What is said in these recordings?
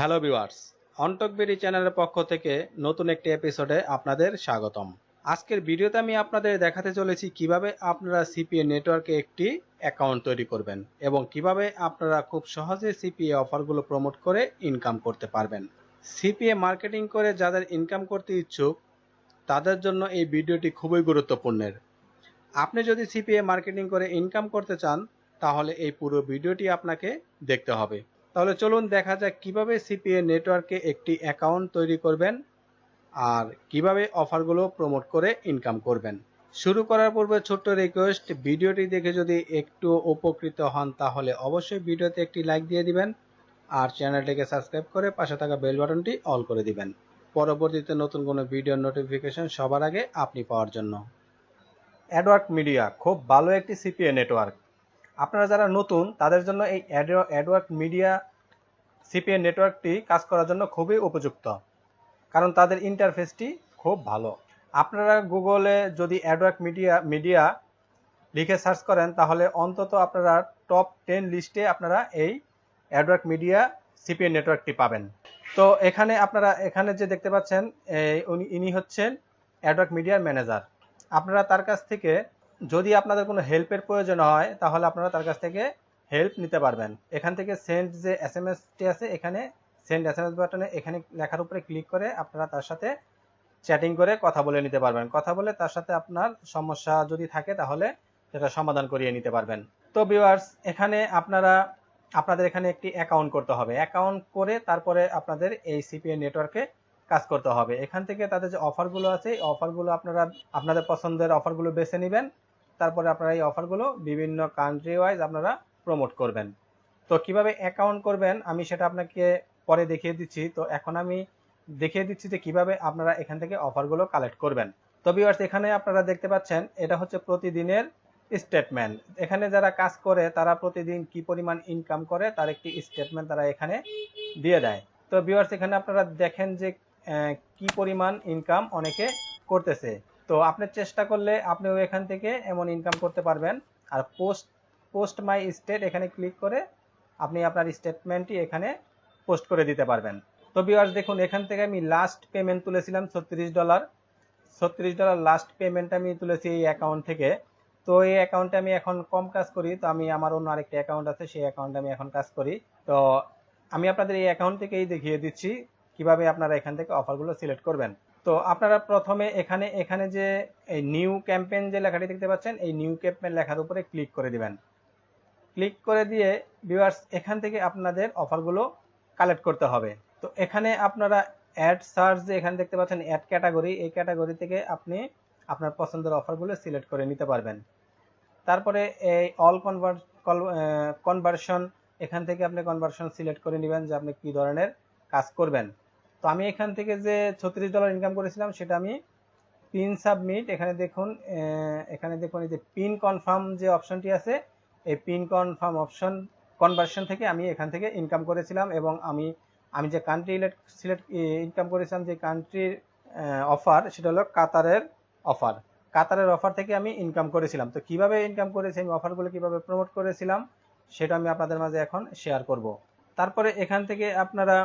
Hello viewers অনটকবেরি চ্যানেলের পক্ষ থেকে নতুন একটি এপিসোডে আপনাদের স্বাগতম। আজকের ভিডিওতে আমি আপনাদের দেখাতে চলেছি কীভাবে আপনারা সিপিএ নেটওয়ার্কে একটি অ্যাকাউন্ট তৈরি করবেন এবং কীভাবে আপনারা খুব সহজে সিপিএ অফারগুলো প্রমোট করে ইনকাম করতে পারবেন। সিপিএ মার্কেটিং করে যাদের ইনকাম করতে ইচ্ছুক, তাদের জন্য এই ভিডিওটি খুবই গুরুত্বপূর্ণের। আপনি যদি সিপিএ মার্কেটিং করে ইনকাম করতে চান, তাহলে এই পুরো ভিডিওটি আপনাকে দেখতে হবে। তাহলে চলুন দেখা যাক কীভাবে সিপিএ নেটওয়ার্কে একটি অ্যাকাউন্ট তৈরি করবেন আর কীভাবে অফারগুলো প্রমোট করে ইনকাম করবেন। শুরু করার পূর্বে ছোট্ট রিকোয়েস্ট, ভিডিওটি দেখে যদি একটু উপকৃত হন তাহলে অবশ্যই ভিডিওতে একটি লাইক দিয়ে দিবেন আর চ্যানেলটিকে সাবস্ক্রাইব করে পাশে থাকা বেল বাটনটি অল করে দিবেন। পরবর্তীতে নতুন কোনো ভিডিওর নোটিফিকেশন সবার আগে আপনি পাওয়ার জন্য। অ্যাডওয়ার্ক মিডিয়া খুব ভালো একটি সিপিএ নেটওয়ার্ক। আপনারা যারা নতুন, তাদের জন্য এই অ্যাডওয়ার্ক মিডিয়া সিপিএ নেটওয়ার্কটি কাজ করার জন্য খুবই উপযুক্ত। কারণ তাদের ইন্টারফেসটি খুব ভালো। আপনারা গুগলে যদি অ্যাডওয়ার্ক মিডিয়া মিডিয়া লিখে সার্চ করেন, তাহলে অন্তত আপনারা টপ টেন লিস্টে আপনারা এই অ্যাডওয়ার্ক মিডিয়া সিপিএ নেটওয়ার্কটি পাবেন। তো এখানে আপনারা, এখানে যে দেখতে পাচ্ছেন উনি, ইনি হচ্ছেন অ্যাডওয়ার্ক মিডিয়ার ম্যানেজার আপনারা তার কাছ থেকে যদি আপনাদের কোনো হেল্পের প্রয়োজন হয়, তাহলে আপনারা তার কাছ থেকে হেল্প নিতে পারবেন। এখান থেকে সেন্ড যে এস এম এসটি আছে, এখানে সেন্ড এস এম এস বাটনে এখানে লেখার উপরে ক্লিক করে আপনারা তার সাথে চ্যাটিং করে কথা বলে নিতে পারবেন। কথা বলে তার সাথে আপনার সমস্যা যদি থাকে, তাহলে সেটা সমাধান করিয়ে নিতে পারবেন। তো ভিউয়ার্স এখানে আপনারা, আপনাদের এখানে একটি অ্যাকাউন্ট করতে হবে। অ্যাকাউন্ট করে তারপরে আপনাদের এই সিপিএ নেটওয়ার্কে কাজ করতে হবে। এখান থেকে তাদের যে অফারগুলো আছে, এই অফারগুলো আপনারা, আপনাদের পছন্দের অফারগুলো বেছে নেবেন। তারপরে আপনারা এই অফারগুলো বিভিন্ন কান্ট্রি ওয়াইজ আপনারা প্রমোট করবেন। তো কীভাবে অ্যাকাউন্ট করবেন, আমি সেটা আপনাকে পরে দেখিয়ে দিচ্ছি। তো এখন আমি দেখিয়ে দিচ্ছি যে কীভাবে আপনারা এখান থেকে অফারগুলো কালেক্ট করবেন। তো ভিউয়ার্স এখানে আপনারা দেখতে পাচ্ছেন, এটা হচ্ছে প্রতিদিনের স্টেটমেন্ট এখানে যারা কাজ করে, তারা প্রতিদিন কি পরিমাণ ইনকাম করে, তার একটি স্টেটমেন্ট তারা এখানে দিয়ে দেয়। তো ভিউয়ার্স এখানে আপনারা দেখেন যে কি পরিমাণ ইনকাম অনেকে করতেছে। তো আপনি চেষ্টা করলে আপনিও এখান থেকে এমন ইনকাম করতে পারবেন। আর পোস্ট পোস্ট মাই স্টেট এখানে ক্লিক করে আপনি আপনার স্টেটমেন্টটি এখানে পোস্ট করে দিতে পারবেন। তো ভিউয়ার্স দেখুন, এখান থেকে আমি লাস্ট পেমেন্ট তুলেছিলাম ছত্রিশ ডলার ছত্রিশ ডলার লাস্ট পেমেন্ট আমি তুলেছি এই অ্যাকাউন্ট থেকে। তো এই অ্যাকাউন্টে আমি এখন কম কাজ করি, তো আমি আমার অন্য আরেকটা অ্যাকাউন্ট আছে, সেই অ্যাকাউন্টে আমি এখন কাজ করি। তো আমি আপনাদের এই অ্যাকাউন্ট থেকেই দেখিয়ে দিচ্ছি কীভাবে আপনারা এখান থেকে অফারগুলো সিলেক্ট করবেন। তো আপনারা প্রথমে এখানে এখানে যে এই নিউ ক্যাম্পেইন যে লেখাটি দেখতে পাচ্ছেন, এই নিউ ক্যাম্পেইন লেখার উপরে ক্লিক করে দিবেন। ক্লিক করে দিয়ে ভিউয়ার্স এখান থেকে আপনাদের অফারগুলো কালেক্ট করতে হবে। তো এখানে আপনারা অ্যাড সার্চ যে এখানে দেখতে পাচ্ছেন অ্যাড ক্যাটাগরি এই ক্যাটাগরি থেকে আপনি আপনার পছন্দের অফারগুলো সিলেক্ট করে নিতে পারবেন। তারপরে এই অল কনভার কনভার্সন এখান থেকে আপনি কনভার্সন সিলেক্ট করে নেবেন যে আপনি কি ধরনের কাজ করবেন। তো আমি এখান থেকে যে ছত্রিশ ডলার ইনকাম করেছিলাম, সেটা আমি পিন সাবমিট এখানে দেখুন এখানে দেখুন, এই যে পিন কনফার্ম যে অপশনটি আছে, এই পিন কনফার্ম অপশন কনভার্সন থেকে আমি এখান থেকে ইনকাম করেছিলাম এবং আমি আমি যে কান্ট্রি সিলেক্ট ইনকাম করেছিলাম যে কান্ট্রির অফার সেটা হলো কাতারের অফার কাতারের অফার থেকে আমি ইনকাম করেছিলাম। তো কীভাবে ইনকাম করেছি, আমি অফারগুলো কীভাবে প্রমোট করেছিলাম, সেটা আমি আপনাদের মাঝে এখন শেয়ার করব। তারপরে এখান থেকে আপনারা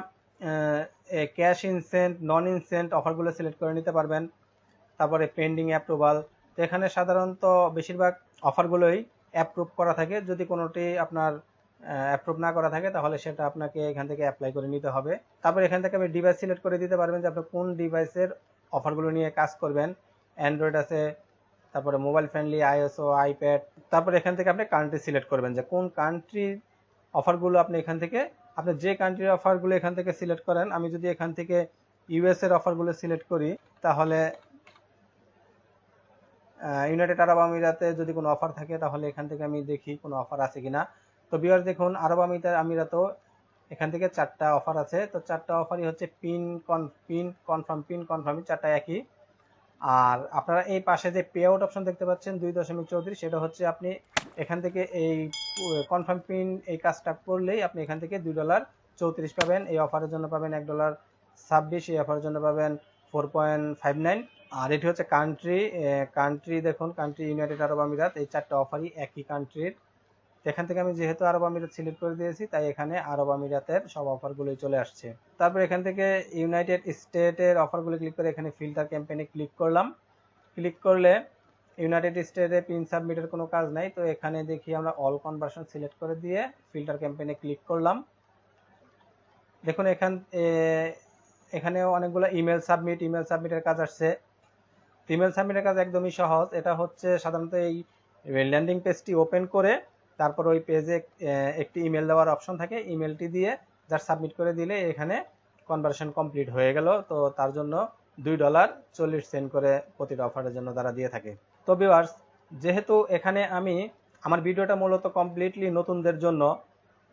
ক্যাশ ইনসেন্ট নন ইনসেন্ট অফারগুলো সিলেক্ট করে নিতে পারবেন। তারপরে পেন্ডিং অ্যাপ্রুভাল তো এখানে সাধারণত বেশিরভাগ অফারগুলোই অ্যাপ্রুভ করা থাকে। যদি কোনোটি আপনার অ্যাপ্রুভ না করা থাকে, তাহলে সেটা আপনাকে এখান থেকে অ্যাপ্লাই করে নিতে হবে। তারপর এখান থেকে আপনি ডিভাইস সিলেক্ট করে দিতে পারবেন যে আপনি কোন ডিভাইসের অফারগুলো নিয়ে কাজ করবেন। অ্যান্ড্রয়েড আছে, তারপরে মোবাইল ফ্রেন্ডলি আইএসও আইপ্যাড তারপর এখান থেকে আপনি কান্ট্রি সিলেক্ট করবেন যে কোন কান্ট্রির অফারগুলো আপনি এখান থেকে আপনি যে কান্ট্রির অফারগুলো এখান থেকে সিলেক্ট করেন, আমি যদি এখান থেকে ইউএস এর অফারগুলো সিলেক্ট করি, তাহলে ইউনাইটেড আরব আমিরাতে যদি কোনো অফার থাকে, তাহলে এখান থেকে আমি দেখি কোনো অফার আছে কিনা। তো বিয়ার দেখুন আরব আমিরাত আমিরাতও এখান থেকে চারটা অফার আছে। তো চারটা অফারই হচ্ছে পিন কন পিন কনফার্ম পিন কনফার্ম চারটা একই। আর আপনারা এই পাশে যে পে আউট অপশন দেখতে পাচ্ছেন, দুই দশমিক চৌত্রিশ, সেটা হচ্ছে আপনি এখান থেকে এই কনফার্ম পিন এই কাজটা করলেই আপনি এখান থেকে দুই ডলার চৌত্রিশ পাবেন। এই অফারের জন্য পাবেন এক ডলার ছাব্বিশ, এই অফারের জন্য পাবেন ফোর পয়েন্ট ফাইভ নাইন। আর এটি হচ্ছে কান্ট্রি কান্ট্রি দেখুন কান্ট্রি ইউনাইটেড আরব আমিরাত এই চারটা অফারই একই কান্ট্রির এখান থেকে আমি যেহেতু আরব আমিরাত সিলেক্ট করে দিয়েছি, তাই এখানে আরব আমিরাতের সব অফারগুলোই চলে আসছে। তারপর এখান থেকে ইউনাইটেড স্টেটের অফারগুলো ক্লিক করে এখানে ফিল্টার ক্যাম্পেইনে ক্লিক করলাম। ক্লিক করলে ইউনাইটেড স্টেটে পিন সাবমিটের কোনো কাজ নাই, তো এখানে দেখি আমরা অল কনভার্সন সিলেক্ট করে দিয়ে ফিল্টার ক্যাম্পেইনে ক্লিক করলাম। দেখুন এখান এখানে অনেকগুলো ইমেল সাবমিট ইমেল সাবমিটের কাজ আসছে। ইমেল সাবমিটের কাজ একদমই সহজ, এটা হচ্ছে সাধারণত এই ল্যান্ডিং পেজটি ওপেন করে তারপর ওই পেজে একটি ইমেল দেওয়ার অপশন থাকে। ইমেলটি দিয়ে যার সাবমিট করে দিলে এখানে কনভার্সন কমপ্লিট হয়ে গেল। তো তার জন্য দুই ডলার চল্লিশ সেন্ট করে প্রতিটা অফারের জন্য তারা দিয়ে থাকে। তো ভিউয়ার্স যেহেতু এখানে আমি আমার ভিডিওটা মূলত কমপ্লিটলি নতুনদের জন্য,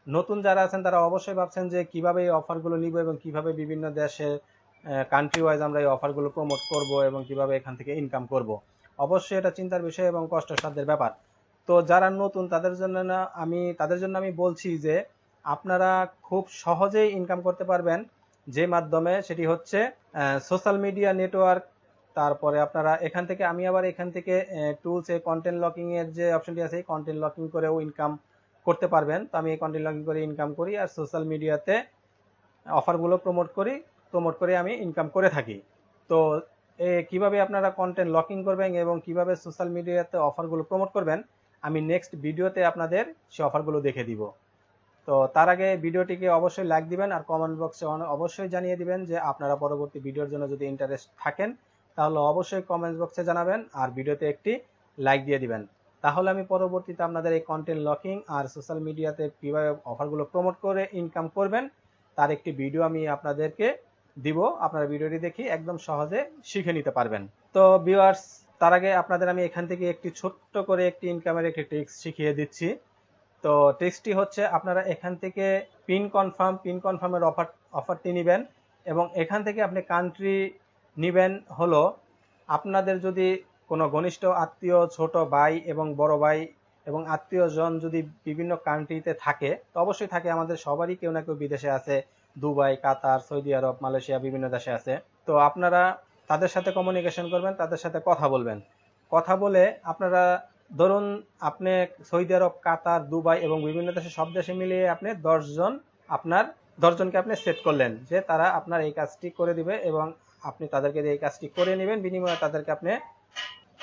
নতুন যারা আছেন তারা অবশ্যই ভাবছেন যে কীভাবে এই অফারগুলো নিব এবং কীভাবে বিভিন্ন দেশে কান্ট্রি ওয়াইজ আমরা এই অফারগুলো প্রমোট করব এবং কীভাবে এখান থেকে ইনকাম করব। অবশ্যই এটা চিন্তার বিষয় এবং কষ্টসাধ্যের ব্যাপার। তো যারা নতুন, তাদের জন্য না, আমি, তাদের জন্য আমি বলছি যে আপনারা খুব সহজেই ইনকাম করতে পারবেন। যে মাধ্যমে সেটি হচ্ছে সোশ্যাল মিডিয়া নেটওয়ার্ক তারপরে আপনারা এখান থেকে, আমি আবার এখান থেকে টুলস এই কন্টেন্ট লকিং এর যে অপশনটি আছে কন্টেন্ট লকিং করেও ইনকাম করতে পারবেন। তো আমি এই কন্টেন্ট লকিং করে ইনকাম করি আর সোশ্যাল মিডিয়াতে অফারগুলো প্রমোট করি প্রমোট করে আমি ইনকাম করে থাকি। তো কীভাবে আপনারা কন্টেন্ট লকিং করবেন এবং কীভাবে সোশ্যাল মিডিয়াতে অফারগুলো প্রমোট করবেন আমি নেক্সট ভিডিওতে আপনাদের সে অফারগুলো দেখে দিব। তো তার আগে ভিডিওটিকে অবশ্যই লাইক দিবেন আর কমেন্ট বক্সে অবশ্যই জানিয়ে দিবেন যে আপনারা পরবর্তী ভিডিওর জন্য যদি ইন্টারেস্ট থাকেন, তাহলে অবশ্যই কমেন্ট বক্সে জানাবেন আর ভিডিওতে একটি লাইক দিয়ে দিবেন। তাহলে আমি পরবর্তীতে আপনাদের এই কন্টেন্ট লকিং আর সোশ্যাল মিডিয়াতে কীভাবে অফারগুলো প্রমোট করে ইনকাম করবেন, তার একটি ভিডিও আমি আপনাদেরকে দিব। আপনারা ভিডিওটি দেখি একদম সহজে শিখে নিতে পারবেন। তো ভিউয়ার্স তার আগে আপনাদের আমি এখান থেকে একটি ছোট্ট করে একটি ইনকামের একটি ট্রিক্স শিখিয়ে দিচ্ছি। তো ট্রিক্সটি হচ্ছে, আপনারা এখান থেকে পিন কনফার্ম পিন কনফার্মের অফার অফারটি নেবেন এবং এখান থেকে আপনি কান্ট্রি নেবেন হলো, আপনাদের যদি কোনো ঘনিষ্ঠ আত্মীয়, ছোট ভাই এবং বড় ভাই এবং আত্মীয়জন যদি বিভিন্ন কান্ট্রিতে থাকে, তো অবশ্যই থাকে আমাদের সবারই, কেউ না কেউ বিদেশে আছে, Dubai, Qatar, Saudi Arab, Malaysia, বিভিন্ন দেশে আছে। তো আপনারা তাদের সাথে কমিউনিকেশন করবেন, তাদের সাথে কথা বলবেন। কথা বলে আপনারা ধরুন আপনি সৌদি আরব, কাতার, দুবাই এবং বিভিন্ন দেশে, সব দেশে মিলিয়ে আপনি দশজন আপনার দশজনকে আপনি সেট করলেন যে তারা আপনার এই কাজটি করে দিবে এবং আপনি তাদেরকে এই কাজটি করে নেবেন, বিনিময়ে তাদেরকে আপনি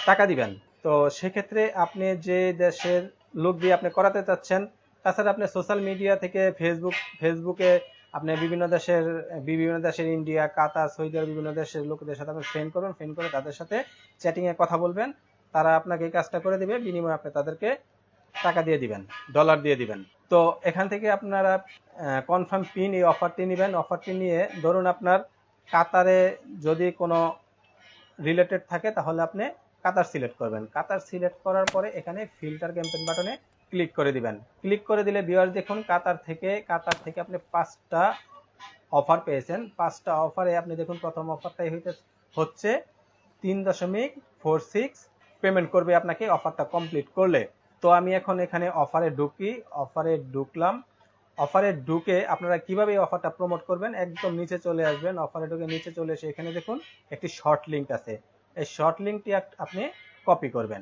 টাকা দিবেন। তো সেক্ষেত্রে আপনি যে দেশের লোক দিয়ে আপনি করাতে চাচ্ছেন, তাছাড়া আপনি সোশ্যাল মিডিয়া থেকে ফেসবুক ফেসবুকে আপনি বিভিন্ন দেশের বিভিন্ন দেশের ইন্ডিয়া, কাতার, সৌদি আরব, বিভিন্ন দেশের লোকদের সাথে আপনি ফ্রেন্ড করবেন ফ্রেন্ড করে তাদের সাথে চ্যাটিং এ কথা বলবেন। তারা আপনাকে এই কাজটা করে দিবে, বিনিময়ে আপনি তাদেরকে টাকা দিয়ে দিবেন ডলার দিয়ে দিবেন। তো এখান থেকে আপনারা কনফার্ম পিন এই অফারটি নেবেন। অফারটি নিয়ে ধরুন আপনার কাতারে যদি কোনো রিলেটেড থাকে, তাহলে আপনি কাতার সিলেক্ট করবেন। কাতার সিলেক্ট করার পরে এখানে ফিল্টার ক্যাম্পেইন বাটনে ক্লিক করে দিবেন। ক্লিক করে দিলে ভিউয়ার দেখুন, কাতার থেকে কাতার থেকে আপনি পাঁচটা অফার পেয়েছেন। পাঁচটা অফারে আপনি দেখুন, প্রথম অফারটাই হইতে, হচ্ছে তিন দশমিক ফোর সিক্স পেমেন্ট করবে আপনাকে অফারটা কমপ্লিট করলে। তো আমি এখন এখানে অফারে ঢুকি অফারে ঢুকলাম। অফারে ঢুকে আপনারা কীভাবে অফারটা প্রমোট করবেন? একদম নিচে চলে আসবেন। অফারে ঢুকে নিচে চলে এসে এখানে দেখুন, একটি শর্ট লিঙ্ক আছে। এই শর্ট লিঙ্কটি আপনি কপি করবেন।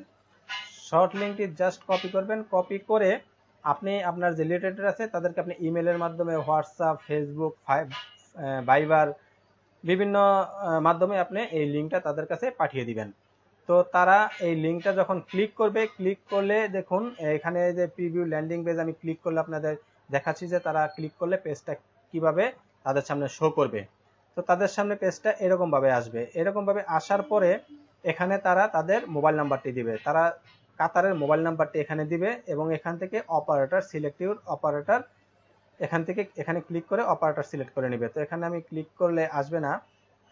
শর্ট লিঙ্কটি জাস্ট কপি করবেন। কপি করে আপনি আপনার যে রিলেটেড আছে, তাদেরকে আপনি ইমেলের মাধ্যমে হোয়াটসঅ্যাপ ফেসবুক ভাইবার বিভিন্ন মাধ্যমে আপনি এই লিঙ্কটা তাদের কাছে পাঠিয়ে দিবেন। তো তারা এই লিঙ্কটা যখন ক্লিক করবে ক্লিক করলে দেখুন, এখানে যে প্রিভিউ ল্যান্ডিং পেজ আমি ক্লিক করলে আপনাদের দেখাচ্ছি যে তারা ক্লিক করলে পেজটা কীভাবে তাদের সামনে শো করবে। তো তাদের সামনে পেজটা এরকমভাবে আসবে। এরকমভাবে আসার পরে এখানে তারা তাদের মোবাইল নাম্বারটি দিবে। তারা কাতারের মোবাইল নাম্বারটি এখানে দিবে এবং এখান থেকে অপারেটর, সিলেক্টিভ অপারেটর, এখান থেকে এখানে ক্লিক করে অপারেটর সিলেক্ট করে নেবে। তো এখানে আমি ক্লিক করলে আসবে না।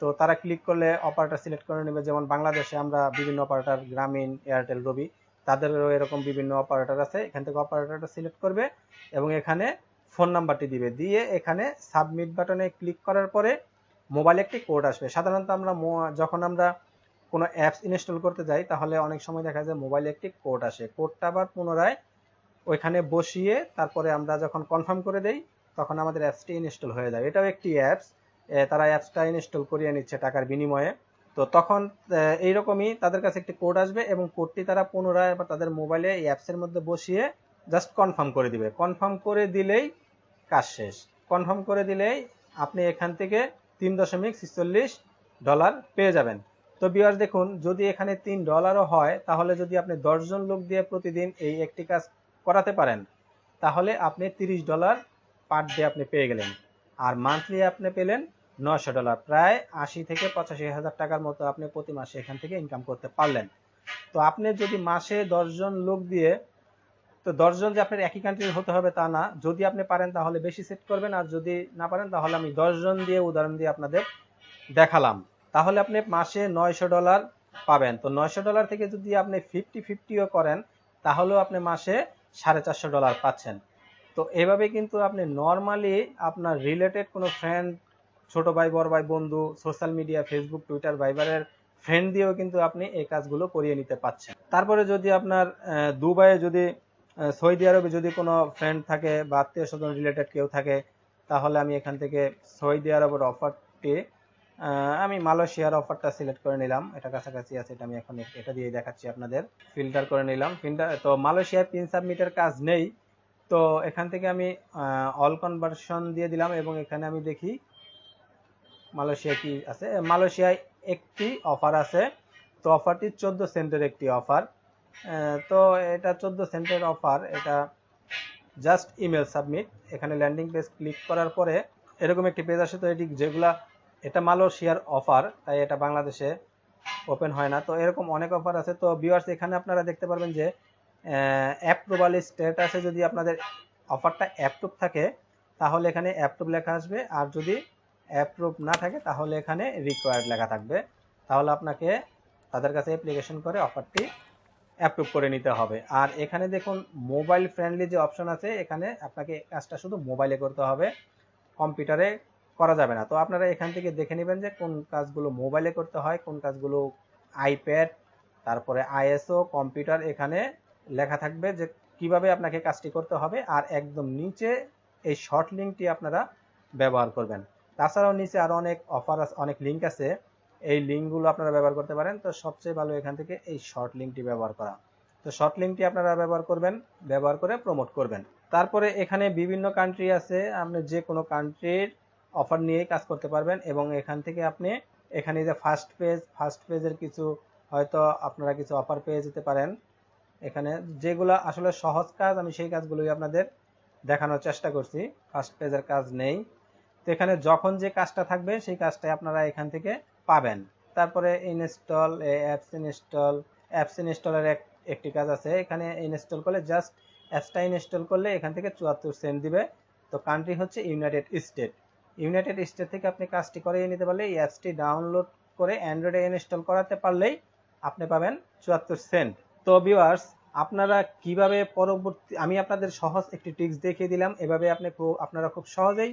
তো তারা ক্লিক করলে অপারেটর সিলেক্ট করে নেবে। যেমন বাংলাদেশে আমরা বিভিন্ন অপারেটর, গ্রামীণ, এয়ারটেল, রবি, তাদেরও এরকম বিভিন্ন অপারেটর আছে। এখান থেকে অপারেটরটা সিলেক্ট করবে এবং এখানে ফোন নাম্বারটি দিবে। দিয়ে এখানে সাবমিট বাটনে ক্লিক করার পরে মোবাইলে একটি কোড আসবে। সাধারণত আমরা যখন আমরা কোনো অ্যাপস ইনস্টল করতে যাই, তাহলে অনেক সময় দেখা যায় মোবাইলে একটি কোড আসে। কোডটা আবার পুনরায় ওইখানে বসিয়ে তারপরে আমরা যখন কনফার্ম করে দেই, তখন আমাদের অ্যাপসটি ইনস্টল হয়ে যায়। এটাও একটি অ্যাপস তারা অ্যাপসটা ইনস্টল করিয়ে নিচ্ছে টাকার বিনিময়ে। তো তখন এইরকমই তাদের কাছে একটি কোড আসবে এবং কোডটি তারা পুনরায় আবার তাদের মোবাইলে এই অ্যাপসের মধ্যে বসিয়ে জাস্ট কনফার্ম করে দিবে। কনফার্ম করে দিলেই কাজ শেষ। কনফার্ম করে দিলেই আপনি এখান থেকে তিন দশমিক ছিচল্লিশ ডলার পেয়ে যাবেন। তো বিয়ার দেখুন, যদি এখানে তিন ডলারও হয়, তাহলে যদি আপনি দশজন লোক দিয়ে প্রতিদিন এই একটি কাজ করাতে পারেন, তাহলে আপনি তিরিশ ডলার পার ডে আপনি পেয়ে গেলেন। আর মান্থলি আপনি পেলেন নয়শো ডলার প্রায় আশি থেকে পঁচাশি হাজার টাকার মতো আপনি প্রতি মাসে এখান থেকে ইনকাম করতে পারলেন। তো আপনি যদি মাসে দশজন লোক দিয়ে, তো দশজন যে আপনার একই কান্ট্রির হতে হবে তা না। যদি আপনি পারেন, তাহলে বেশি সেট করবেন, আর যদি না পারেন, তাহলে আমি দশজন দিয়ে উদাহরণ দিয়ে আপনাদের দেখালাম। তাহলে আপনি মাসে নয়শো ডলার পাবেন। তো নয়শো ডলার থেকে যদি আপনি ফিফটি ফিফটিও করেন, তাহলেও আপনি মাসে সাড়ে চারশো ডলার পাচ্ছেন। তো এভাবে কিন্তু আপনি নর্মালি আপনার রিলেটেড কোনো ফ্রেন্ড ছোট ভাই, বড় ভাই, বন্ধু সোশ্যাল মিডিয়া ফেসবুক টুইটার ভাইবারের ফ্রেন্ড দিয়েও কিন্তু আপনি এই কাজগুলো করিয়ে নিতে পারছেন তারপরে যদি আপনার দুবাইয়ে যদি সৌদি আরবে যদি কোনো ফ্রেন্ড থাকে বা আত্মীয় স্বজন রিলেটেড কেউ থাকে, তাহলে আমি এখান থেকে সৌদি আরবের অফারটি আমি মালয়েশিয়ার অফারটা সিলেক্ট করে নিলাম। এটা কাছাকাছি আছে, এটা আমি এখন এটা দিয়ে দেখাচ্ছি আপনাদের। ফিল্টার করে নিলাম। ফিল্টার তো মালয়েশিয়ায় পিন সাবমিটের কাজ নেই। তো এখান থেকে আমি অল কনভার্সন দিয়ে দিলাম এবং এখানে আমি দেখি মালয়েশিয়া কি আছে। মালয়েশিয়ায় একটি অফার আছে। তো অফারটি চোদ্দ সেন্টের একটি অফার তো এটা চোদ্দ সেন্টের অফার এটা জাস্ট ইমেল সাবমিট এখানে ল্যান্ডিং পেজ ক্লিক করার পরে এরকম একটি পেজ আসে, তো এটি যেগুলা এটা মালয়েশিয়ার অফার তাই এটা বাংলাদেশে ওপেন হয় না। তো এরকম অনেক অফার আছে। তো ভিউয়ার্স এখানে আপনারা দেখতে পারবেন যে অ্যাপ্রুভাল স্ট্যাটাসে যদি আপনাদের অফারটা অ্যাপ্রুভ থাকে, তাহলে এখানে অ্যাপ্রুভ লেখা আসবে। আর যদি অ্যাপ্রুভ না থাকে, তাহলে এখানে রিকোয়ার্ড লেখা থাকবে। তাহলে আপনাকে তাদের কাছে অ্যাপ্লিকেশন করে অফারটি অ্যাপ্রুভ করে নিতে হবে। আর এখানে দেখুন মোবাইল ফ্রেন্ডলি যে অপশন আছে, এখানে আপনাকে কাজটা শুধু মোবাইলে করতে হবে। কম্পিউটারে করা যাবে না। তো আপনারা এখান থেকে দেখে নেবেন যে কোন কাজগুলো মোবাইলে করতে হয়, কোন কাজগুলো আইপ্যাড, তারপরে আইএসও, কম্পিউটার এখানে লেখা থাকবে যে কীভাবে আপনাকে কাজটি করতে হবে আর একদম নিচে এই শর্ট লিঙ্কটি আপনারা ব্যবহার করবেন। তাছাড়াও নিচে আরও অনেক অফার আছে অনেক লিঙ্ক আছে। এই লিঙ্কগুলো আপনারা ব্যবহার করতে পারেন। তো সবচেয়ে ভালো এখান থেকে এই শর্ট লিঙ্কটি ব্যবহার করা। তো শর্ট লিঙ্কটি আপনারা ব্যবহার করবেন, ব্যবহার করে প্রমোট করবেন। তারপরে এখানে বিভিন্ন কান্ট্রি আছে। আপনি যে কোনো কান্ট্রির অফার নিয়ে কাজ করতে পারবেন এবং এখান থেকে আপনি এখানে যে ফার্স্ট পেজ ফার্স্ট পেজের কিছু হয়তো আপনারা কিছু অফার পেয়ে যেতে পারেন। এখানে যেগুলো আসলে সহজ কাজ, আমি সেই কাজগুলোই আপনাদের দেখানোর চেষ্টা করছি। ফার্স্ট পেজের কাজ নেই। তো এখানে যখন যে কাজটা থাকবে, সেই কাজটাই আপনারা এখান থেকে পাবেন। তারপরে ইনস্টল অ্যাপস ইনস্টল অ্যাপস ইনস্টলের এক, একটি কাজ আছে। এখানে ইনস্টল করলে জাস্ট অ্যাপসটা ইনস্টল করলে এখান থেকে চুয়াত্তর সেন্ট দিবে। তো কান্ট্রি হচ্ছে ইউনাইটেড স্টেট ইউনাইটেড স্টেট থেকে আপনি কাজটি করিয়ে নিতে পারলে এই অ্যাপসটি ডাউনলোড করে অ্যান্ড্রয়েডে ইনস্টল করাতে পারলেই আপনি পাবেন চুয়াত্তর সেন্ট। তো ভিউয়ার্স, আপনারা কীভাবে পরবর্তী আমি আপনাদের সহজ একটি টিপস দেখিয়ে দিলাম। এভাবে আপনি আপনারা খুব সহজেই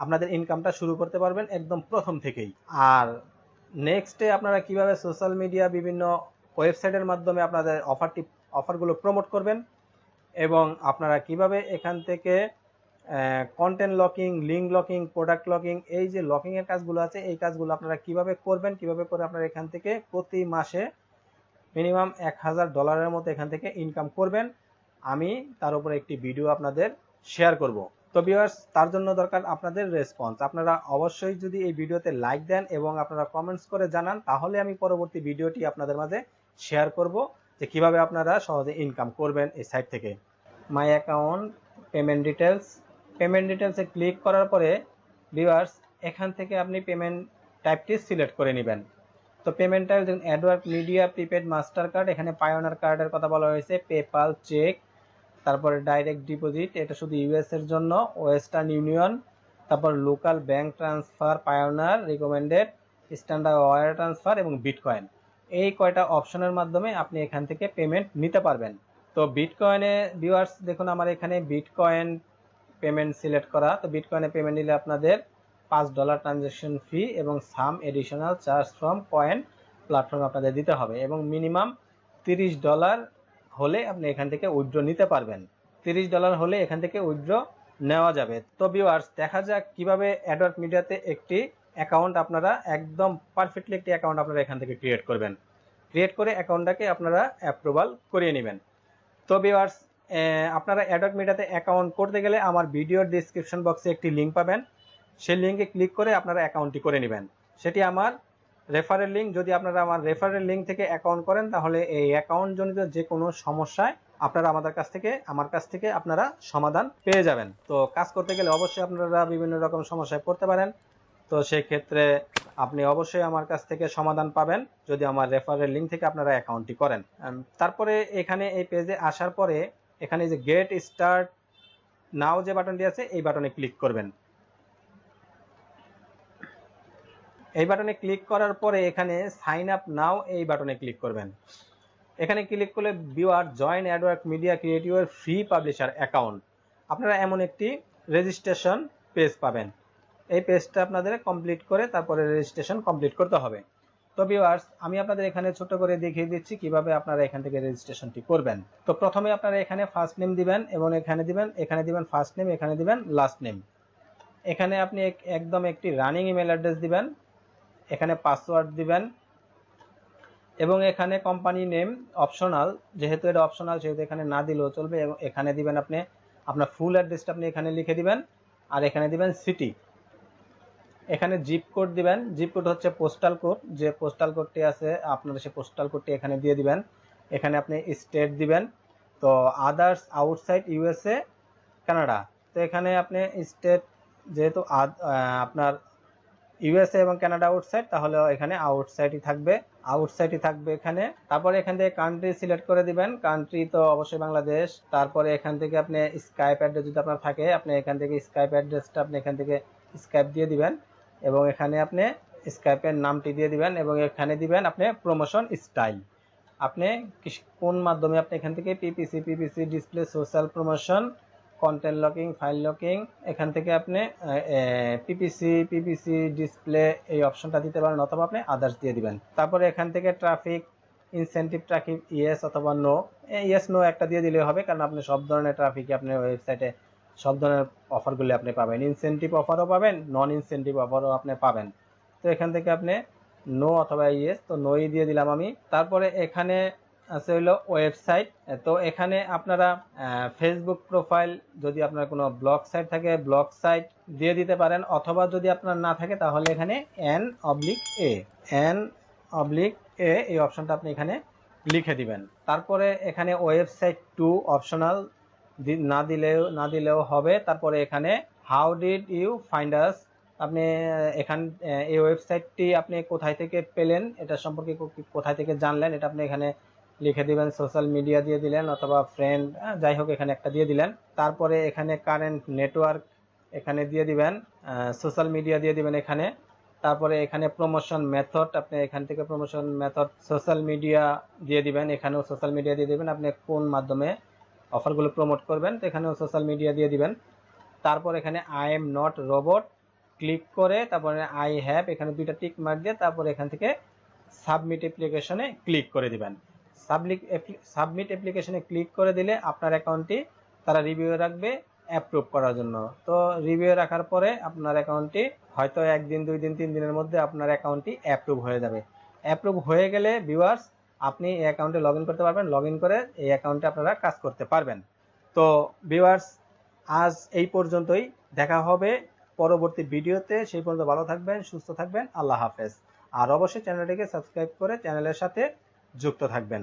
আপনাদের ইনকামটা শুরু করতে পারবেন একদম প্রথম থেকেই। আর নেক্সটে আপনারা কীভাবে সোশ্যাল মিডিয়া বিভিন্ন ওয়েবসাইটের মাধ্যমে আপনাদের অফারটি অফারগুলো প্রমোট করবেন এবং আপনারা কীভাবে এখান থেকে content locking link locking product locking এই যে লকিং এর কাজগুলো আছে, এই কাজগুলো আপনারা কীভাবে করবেন, কীভাবে করে আপনারা এখান থেকে প্রতি মাসে মিনিমাম এক হাজার ডলারের মতো এখান থেকে ইনকাম করবেন। আমি তার উপরে একটি ভিডিও আপনাদের শেয়ার করব। তো ভিউয়ার্স তার জন্য দরকার আপনাদের রেসপন্স আপনারা অবশ্যই যদি এই ভিডিওতে লাইক দেন এবং আপনারা কমেন্টস করে জানান, তাহলে আমি পরবর্তী ভিডিওটি আপনাদের মাঝে শেয়ার করব যে কীভাবে আপনারা সহজে ইনকাম করবেন এই সাইট থেকে। My account payment details payment ডিটেলসে ক্লিক করার পরে ভিউয়ার্স এখান থেকে আপনি পেমেন্ট টাইপটি সিলেক্ট করে নেবেন। তো পেমেন্ট টাইপ দেখুন Adward Media prepaid master card এখানে পায়োনার কার্ডের কথা বলা হয়েছে পেপাল চেক তারপরে ডাইরেক্ট ডিপোজিট এটা শুধু ইউএস এর জন্য ওয়েস্টার্ন ইউনিয়ন তারপর local bank transfer Payoneer recommended standard wire transfer এবং বিটকয়েন এই কয়টা অপশনের মাধ্যমে আপনি এখান থেকে পেমেন্ট নিতে পারবেন। তো বিটকয়েনে ভিউয়ার্স দেখুন আমার এখানে বিটকয়েন পেমেন্ট সিলেক্ট করা। তো বিটকয়েনে পেমেন্ট নিলে আপনাদের পাঁচ ডলার ট্রানজ্যাকশন ফি এবং some additional charge from coin platform আপনাদের দিতে হবে এবং মিনিমাম তিরিশ ডলার হলে আপনি এখান থেকে উইথড্র নিতে পারবেন। তিরিশ ডলার হলে এখান থেকে উইথড্র নেওয়া যাবে। তো ভিউয়ার্স দেখা যাক কীভাবে অ্যাডওয়ার্ড মিডিয়াতে একটি অ্যাকাউন্ট আপনারা একদম পারফেক্টলি একটি অ্যাকাউন্ট আপনারা এখান থেকে ক্রিয়েট করবেন। ক্রিয়েট করে অ্যাকাউন্টটাকে আপনারা অ্যাপ্রুভাল করিয়ে নেবেন। তো ভিউয়ার্স আপনারা অ্যাডক মিডিয়াতে অ্যাকাউন্ট করতে গেলে আমার ভিডিওর ডিসক্রিপশন বক্সে একটি লিঙ্ক পাবেন। সেই লিঙ্কে ক্লিক করে আপনারা অ্যাকাউন্টটি করে নেবেন। সেটি আমার রেফারেল লিঙ্ক যদি আপনারা আমার রেফারেল লিঙ্ক থেকে অ্যাকাউন্ট করেন, তাহলে এই অ্যাকাউন্ট জনিত যে কোনো সমস্যায় আপনারা আমাদের কাছ থেকে, আমার কাছ থেকে আপনারা সমাধান পেয়ে যাবেন। তো কাজ করতে গেলে অবশ্যই আপনারা বিভিন্ন রকম সমস্যায় পড়তে পারেন। তো সেই ক্ষেত্রে আপনি অবশ্যই আমার কাছ থেকে সমাধান পাবেন যদি আমার রেফারেল লিঙ্ক থেকে আপনারা অ্যাকাউন্টটি করেন। তারপরে এখানে এই পেজে আসার পরে এখানে যে গেট স্টার্ট নাও যে বাটনটি আছে, এই বাটনে ক্লিক করবেন। এই বাটনে ক্লিক করার পরে এখানে সাইন আপ নাও এই বাটনে ক্লিক করবেন। এখানে ক্লিক করলে ভিউয়ার জয়েন অ্যাডওয়ার্ক মিডিয়া ক্রিয়েটিভের ফ্রি পাবলিশার অ্যাকাউন্ট আপনারা এমন একটি রেজিস্ট্রেশন পেজ পাবেন। এই পেজটা আপনাদের কমপ্লিট করে তারপরে রেজিস্ট্রেশন কমপ্লিট করতে হবে। তো ভিউয়ার্স আমি আপনাদের এখানে ছোট করে দেখিয়ে দিচ্ছি কীভাবে আপনারা এখান থেকে রেজিস্ট্রেশনটি করবেন। তো প্রথমে আপনারা এখানে ফার্স্ট নেম দিবেন এবং এখানে দিবেন এখানে দিবেন ফার্স্ট নেম এখানে দিবেন লাস্ট নেম এখানে আপনি এক- একদম একটি রানিং ইমেল অ্যাড্রেস দিবেন, এখানে পাসওয়ার্ড দিবেন, এবং এখানে কোম্পানি নেম অপশনাল যেহেতু এটা অপশনাল সেহেতু এখানে না দিলেও চলবে, এবং এখানে দিবেন আপনি, আপনার ফুল অ্যাড্রেসটা আপনি এখানে লিখে দিবেন, আর এখানে দিবেন সিটি এখানে জিপ কোড দিবেন। জিপ কোড হচ্ছে পোস্টাল কোড যে পোস্টাল কোডটি আছে, আপনারা সেই পোস্টাল কোডটি এখানে দিয়ে দিবেন। এখানে আপনি স্টেট দিবেন। তো আদার্স আউটসাইড ইউএসএ কানাডা তো এখানে আপনি স্টেট যেহেতু আপনার ইউএসএ এবং কানাডা আউটসাইড তাহলে এখানে আউটসাইডই থাকবে। আউটসাইডই থাকবে এখানে। তারপরে এখান থেকে কান্ট্রি সিলেক্ট করে দিবেন। কান্ট্রি তো অবশ্যই বাংলাদেশ। তারপরে এখান থেকে আপনি স্কাইপ অ্যাড্রেস যদি আপনার থাকে, আপনি এখান থেকে স্কাইপ অ্যাড্রেসটা আপনি এখান থেকে স্কাইপ দিয়ে দিবেন। এবং এখানে আপনি স্কাইপের নামটি দিয়ে দিবেন এবং এখানে দিবেন আপনি প্রমোশন স্টাইল আপনি কোন মাধ্যমে আপনি এখান থেকে PPC PPC display social promotion content locking file locking এখান থেকে আপনি পিপিসি পিপিসি ডিসপ্লে এই অপশনটা দিতে পারেন অথবা আপনি আদার্স দিয়ে দিবেন। তারপরে এখান থেকে ট্রাফিক ইনসেন্টিভ ট্রাফিক ইয়েস অথবা নো ইয়েস নো একটা দিয়ে দিলে হবে কারণ আপনি সব ধরনের ট্রাফিক আপনি ওয়েবসাইটে সব ধরনের অফারগুলি আপনি পাবেন। ইনসেন্টিভ অফারও পাবেন নন ইনসেন্টিভ অফারও আপনি পাবেন। তো এখান থেকে আপনি নো অথবা ইয়েস তো নোই দিয়ে দিলাম আমি। তারপরে এখানে আছে হইল ওয়েবসাইট তো এখানে আপনারা ফেসবুক প্রোফাইল যদি আপনার কোনো ব্লগ সাইট থাকে ব্লগ সাইট দিয়ে দিতে পারেন। অথবা যদি আপনার না থাকে, তাহলে এখানে N oblique A N oblique A এই অপশনটা আপনি এখানে লিখে দিবেন। তারপরে এখানে ওয়েবসাইট টু অপশনাল না দিলেও না দিলেও হবে। তারপরে এখানে how did you find us আপনি এখান এই ওয়েবসাইটটি আপনি কোথায় থেকে পেলেন, এটা সম্পর্কে কোথায় থেকে জানলেন, এটা আপনি এখানে লিখে দিবেন সোশ্যাল মিডিয়া দিয়ে দিলেন, অথবা ফ্রেন্ড যাই হোক, এখানে একটা দিয়ে দিলেন। তারপরে এখানে কারেন্ট নেটওয়ার্ক এখানে দিয়ে দিবেন সোশ্যাল মিডিয়া দিয়ে দিবেন এখানে। তারপরে এখানে প্রমোশন মেথড আপনি এখান থেকে প্রমোশন মেথড সোশ্যাল মিডিয়া দিয়ে দিবেন, এখানেও সোশ্যাল মিডিয়া দিয়ে দিবেন। আপনি কোন মাধ্যমে অফারগুলো প্রমোট করবেন, তো এখানেও সোশ্যাল মিডিয়া দিয়ে দিবেন। তারপর এখানে I am not robot click করে, তারপরে আই হ্যাভ এখানে দুইটা টিক মার্ক দিয়ে তারপর এখান থেকে সাবমিট অ্যাপ্লিকেশনে ক্লিক করে দিবেন। সাবমিট সাবমিট অ্যাপ্লিকেশনে ক্লিক করে দিলে আপনার অ্যাকাউন্টটি তারা রিভিউ রাখবে অ্যাপ্রুভ করার জন্য। তো রিভিউ রাখার পরে আপনার অ্যাকাউন্টটি হয়তো একদিন, দুই দিন, তিন দিনের মধ্যে আপনার অ্যাকাউন্টটি অ্যাপ্রুভ হয়ে যাবে। অ্যাপ্রুভ হয়ে গেলে ভিউয়ার্স আপনি এই অ্যাকাউন্টে লগ করতে পারবেন। লগ করে এই অ্যাকাউন্টে আপনারা কাজ করতে পারবেন। তো ভিউয়ার্স আজ এই পর্যন্তই। দেখা হবে পরবর্তী ভিডিওতে। সেই পর্যন্ত ভালো থাকবেন, সুস্থ থাকবেন। আল্লাহ হাফেজ। আর অবশ্যই চ্যানেলটিকে সাবস্ক্রাইব করে চ্যানেলের সাথে যুক্ত থাকবেন।